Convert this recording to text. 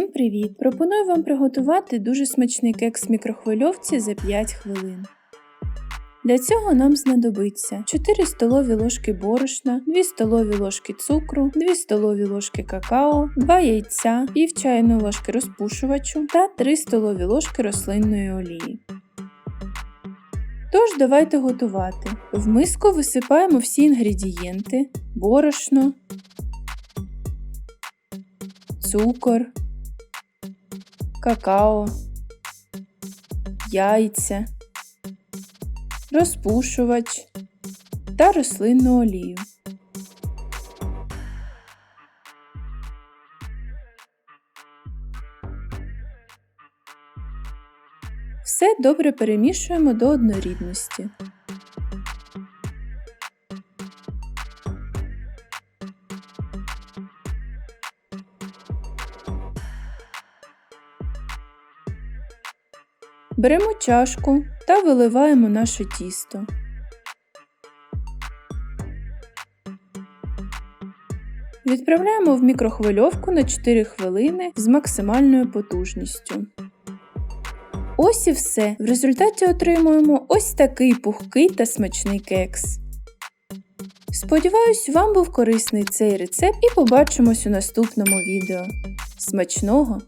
привіт! Пропоную вам приготувати дуже смачний кекс в мікрохвильовці за 5 хвилин. Для цього нам знадобиться 4 столові ложки борошна, 2 столові ложки цукру, 2 столові ложки какао, 2 яйця, пів чайної ложки розпушувачу та 3 столові ложки рослинної олії. Тож давайте готувати. В миску висипаємо всі інгредієнти: борошно, цукор, какао, яйця, розпушувач та рослинну олію. Все добре перемішуємо до однорідності. Беремо чашку та виливаємо наше тісто. Відправляємо в мікрохвильовку на 4 хвилини з максимальною потужністю. Ось і все. В результаті отримуємо ось такий пухкий та смачний кекс. Сподіваюсь, вам був корисний цей рецепт і побачимось у наступному відео. Смачного!